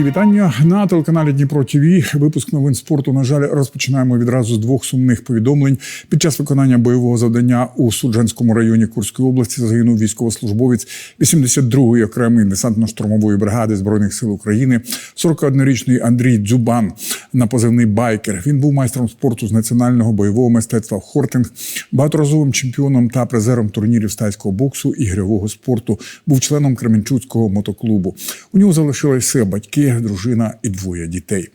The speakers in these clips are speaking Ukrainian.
Мої вітання на телеканалі Дніпро ТВ. Випуск новин спорту. На жаль, розпочинаємо відразу з двох сумних повідомлень. Під час виконання бойового завдання у Суджанському районі Курської області загинув військовослужбовець 82-ї окремої десантно-штурмової бригади збройних сил України, 41-річний Андрій Дзюбан на позивний байкер. Він був майстром спорту з національного бойового мистецтва Хортинг, багаторазовим чемпіоном та призером турнірів стайського боксу і спорту. Був членом Кременчуцького мотоклубу. У нього залишилися батьки, дружина і двоє дітей.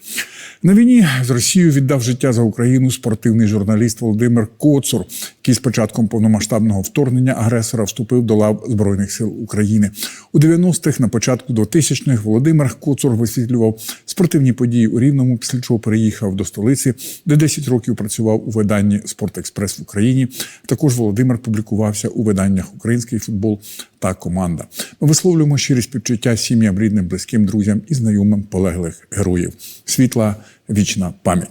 На війні з Росією віддав життя за Україну спортивний журналіст Володимир Коцур, який з початком повномасштабного вторгнення агресора вступив до лав Збройних сил України. У 90-х, на початку 2000-х Володимир Коцур висвітлював спортивні події у Рівному, після чого переїхав до столиці, де 10 років працював у виданні Спортэкспрес в Україні. Також Володимир публікувався у виданнях Український футбол та команда. Ми висловлюємо щирі співчуття сім'ям, рідним, близьким, друзям і знайомим полеглих героїв. Світла вічна пам'ять.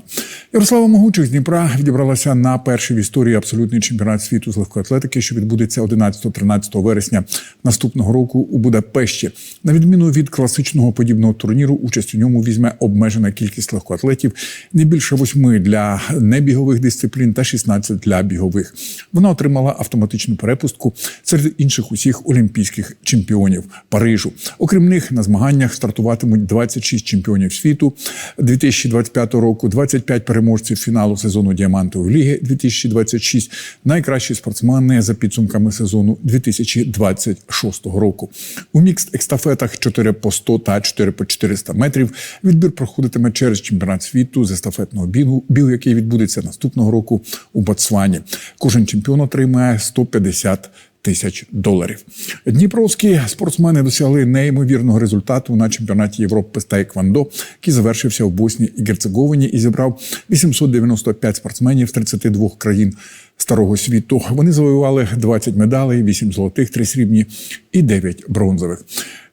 Ярослава Могучих з Дніпра відібралася на перший в історії абсолютний чемпіонат світу з легкоатлетики, що відбудеться 11-13 вересня наступного року у Будапешті. На відміну від класичного подібного турніру, участь у ньому візьме обмежена кількість легкоатлетів, не більше восьми для небігових дисциплін та 16 для бігових. Вона отримала автоматичну перепустку серед інших усіх олімпійських чемпіонів Парижу. Окрім них на змаганнях стартуватимуть 26 чемпіонів світу 2025 року, 25 переможців фіналу сезону Діамантової ліги 2026, найкращі спортсмени за підсумками сезону 2026 року. У мікст естафетах 4 по 100 та 4 по 400 метрів відбір проходитиме через чемпіонат світу з естафетного бігу, бігу, який відбудеться наступного року у Ботсвані. Кожен чемпіон отримає 150 тисяч доларів. Дніпровські спортсмени досягли неймовірного результату на чемпіонаті Європи з Тайквандо, який завершився в Боснії і Герцеговині і зібрав 895 спортсменів з 32 країн старого світу. Вони завоювали 20 медалей, 8 золотих, 3 срібні і 9 бронзових.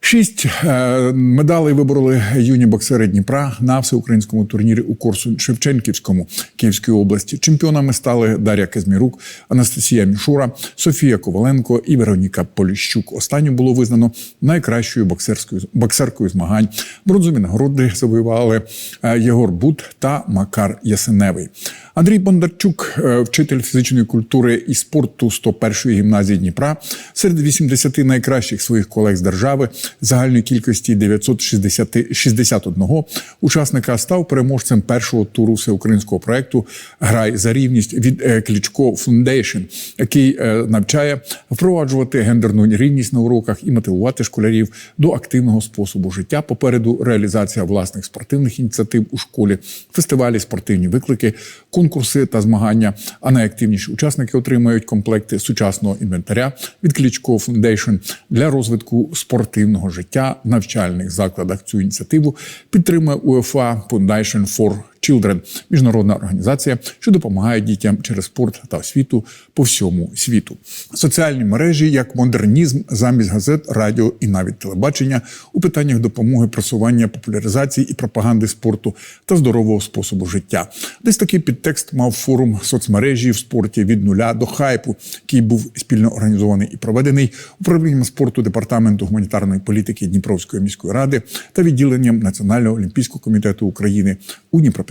Шість е, медалей вибороли юні боксери Дніпра на всеукраїнському турнірі у Корсу Шевченківському Київської області. Чемпіонами стали Дар'я Казмірук, Анастасія Мішура, Софія Коваленко і Вероніка Поліщук. Останню було визнано найкращою боксерською боксеркою змагань. Бронзові нагороди завоювали е, Єгор Бут та Макар Ясеневий. Андрій Бондарчук, е, вчитель фізичної культури і спорту 101-ї гімназії Дніпра, серед 80 найкращих своїх колег з держави загальної кількості 961 учасника став переможцем першого туру всеукраїнського проекту Грай за рівність від е, Клічко Фундейшн, який е, навчає впроваджувати гендерну рівність на уроках і мотивувати школярів до активного способу життя. Попереду реалізація власних спортивних ініціатив у школі, фестивалі, спортивні виклики, конкурси та змагання. А найактивніші учасники отримають комплекти сучасного інвентаря від Клічко Фундейшн для розвитку спортивного в навчальних закладах. Цю ініціативу підтримує УЕФА Foundation for Children – міжнародна організація, що допомагає дітям через спорт та освіту по всьому світу. Соціальні мережі як модернізм замість газет, радіо і навіть телебачення у питаннях допомоги просування популяризації і пропаганди спорту та здорового способу життя. Десь такий підтекст мав форум соцмережі в спорті від нуля до хайпу, який був спільно організований і проведений управлінням спорту департаменту гуманітарної політики Дніпровської міської ради та відділенням Національного олімпійського комітету України у Дніпропетровській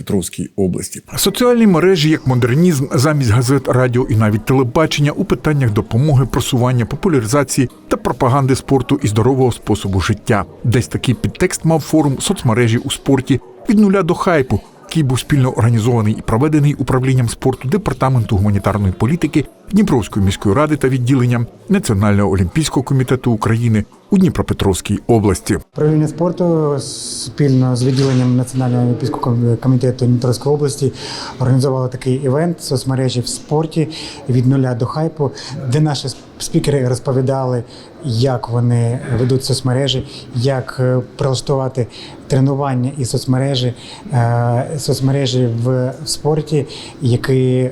області. Соціальні мережі як модернізм замість газет, радіо і навіть телебачення у питаннях допомоги, просування, популяризації та пропаганди спорту і здорового способу життя. Десь такий підтекст мав форум соцмережі у спорті від нуля до хайпу. Який був спільно організований і проведений управлінням спорту департаменту гуманітарної політики Дніпровської міської ради та відділенням Національного олімпійського комітету України у Дніпропетровській області. Правління спорту спільно з відділенням Національного олімпійського комітету Дніпровської області організували такий івент соцмережі в спорті від нуля до хайпу, де наші спікери розповідали, як вони ведуть соцмережі, як е, прилаштувати тренування і соцмережі, е, соцмережі в спорті, які е,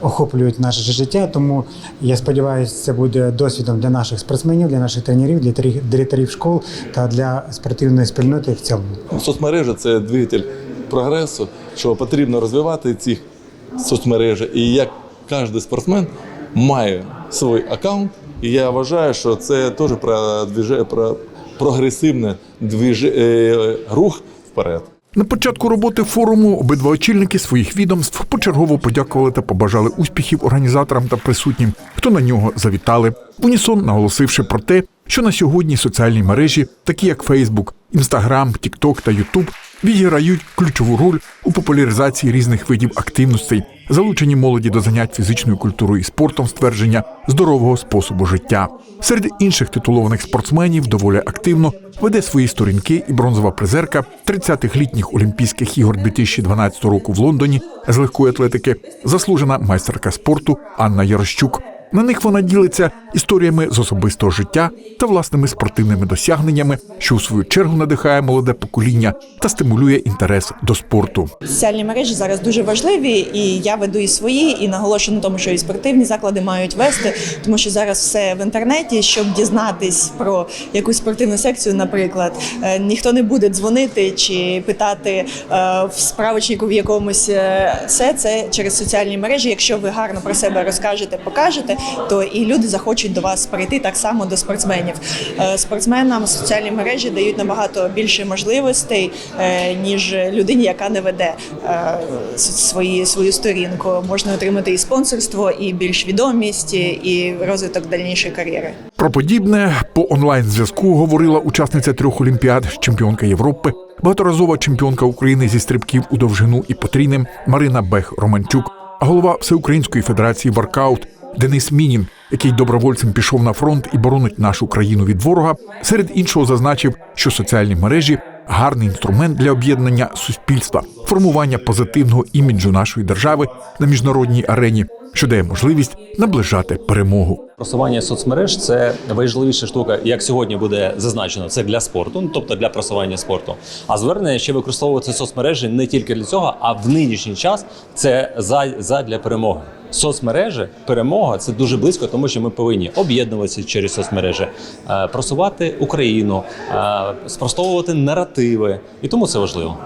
охоплюють наше життя. Тому я сподіваюся, це буде досвідом для наших спортсменів, для наших тренерів, для директорів школ та для спортивної спільноти в цілому. Соцмережа це двигатель прогресу, що потрібно розвивати ці соцмережі. І як кожен спортсмен має свій аккаунт, і я вважаю, що це теж продвіже- про- прогресивний движ... е, рух вперед. На початку роботи форуму обидва очільники своїх відомств почергово подякували та побажали успіхів організаторам та присутнім, хто на нього завітали. Унісон наголосивши про те, що на сьогодні соціальні мережі, такі як Facebook, Instagram, TikTok та YouTube, відіграють ключову роль у популяризації різних видів активностей, залученні молоді до занять фізичною культурою і спортом, ствердження здорового способу життя. Серед інших титулованих спортсменів доволі активно веде свої сторінки і бронзова призерка 30-х літніх Олімпійських ігор 2012 року в Лондоні з легкої атлетики, заслужена майстерка спорту Анна Ярощук. На них вона ділиться історіями з особистого життя та власними спортивними досягненнями, що у свою чергу надихає молоде покоління та стимулює інтерес до спорту. Соціальні мережі зараз дуже важливі, і я веду і свої, і наголошую на тому, що і спортивні заклади мають вести, тому що зараз все в інтернеті. Щоб дізнатись про якусь спортивну секцію, наприклад, е, ніхто не буде дзвонити чи питати е, в справочнику в якомусь е, все це через соціальні мережі. Якщо ви гарно про себе розкажете, покажете, то і люди захочуть до вас прийти так само до спортсменів. Е, Спортсменам соціальні мережі дають набагато більше можливостей, е, ніж людині, яка не веде е, свої, свою сторінку. Можна отримати і спонсорство, і більш відомість, і розвиток дальнішої кар'єри. Про подібне по онлайн зв'язку говорила учасниця трьох олімпіад, чемпіонка Європи, багаторазова чемпіонка України зі стрибків у довжину і потрійним Марина Бех Романчук, голова Всеукраїнської федерації воркаут Денис Мінін, який добровольцем пішов на фронт і боронить нашу країну від ворога. Серед іншого зазначив, що соціальні мережі гарний інструмент для об'єднання суспільства, формування позитивного іміджу нашої держави на міжнародній арені, що дає можливість наближати перемогу. Просування соцмереж це важливіша штука, як сьогодні буде зазначено, це для спорту, ну тобто для просування спорту. А звернення ще використовувати соцмережі не тільки для цього, а в нинішній час це за, за для перемоги. Соцмережі, перемога це дуже близько, тому що ми повинні об'єднуватися через соцмережі, е, просувати Україну, е, спростовувати наративи, і тому це важливо.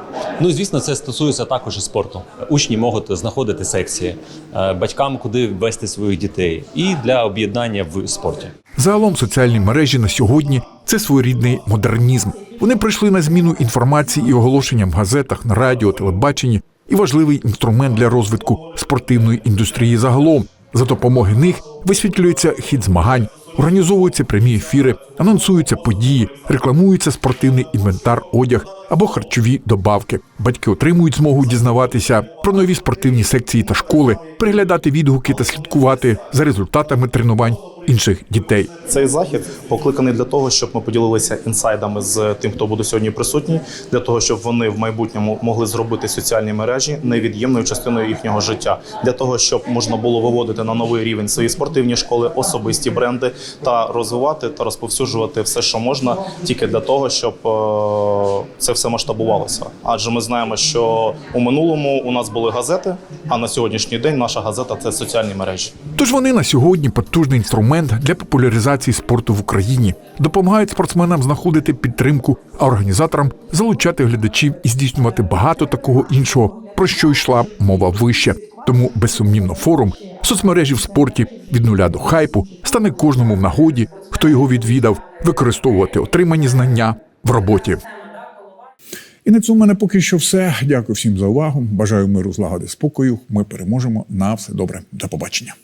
Ну і звісно, це стосується також і спорту. Учні можуть знаходити секції, е, батькам куди вести своїх дітей, і для об'єднання в спорті. Загалом соціальні мережі на сьогодні це своєрідний модернізм. Вони прийшли на зміну інформації і оголошенням в газетах, на радіо, телебаченні і важливий інструмент для розвитку спортивної індустрії загалом. За допомоги них висвітлюється хід змагань, організовуються прямі ефіри, анонсуються події, рекламується спортивний інвентар, одяг або харчові добавки. Батьки отримують змогу дізнаватися про нові спортивні секції та школи, переглядати відгуки та слідкувати за результатами тренувань інших дітей. Цей захід покликаний для того, щоб ми поділилися інсайдами з тим, хто буде сьогодні присутній, для того, щоб вони в майбутньому могли зробити соціальні мережі невід'ємною частиною їхнього життя, для того, щоб можна було виводити на новий рівень свої спортивні школи, особисті бренди та розвивати та розповсюджувати все, що можна, тільки для того, щоб е, це все масштабувалося. Адже ми знаємо, що у минулому у нас були газети, а на сьогоднішній день наша газета це соціальні мережі. Тож вони на сьогодні потужний інструмент для популяризації спорту в Україні, допомагають спортсменам знаходити підтримку, а організаторам залучати глядачів і здійснювати багато такого іншого, про що йшла мова вище. Тому безсумнівно форум соцмережі в спорті від нуля до хайпу стане кожному в нагоді, хто його відвідав, використовувати отримані знання в роботі. І на цьому мене поки що все. Дякую всім за увагу. Бажаю миру, злагоди, спокою. Ми переможемо. На все добре. До побачення.